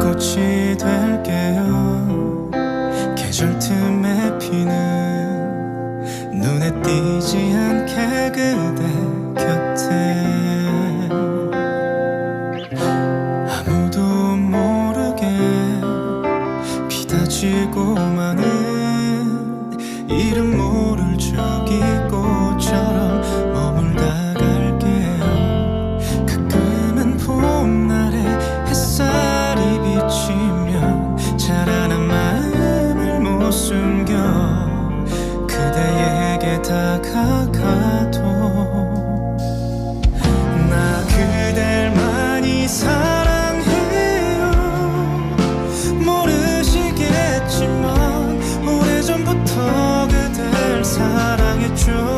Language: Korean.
꽃이 될게요. 계절 틈에 피는 눈에 띄지 않게 그대 곁에. 아무도 모르게 비다지고 많은 이름 모를 적이 숨겨 그대에게 다가가도 나 그댈 많이 사랑해요. 모르시겠지만 오래전부터 그댈 사랑했죠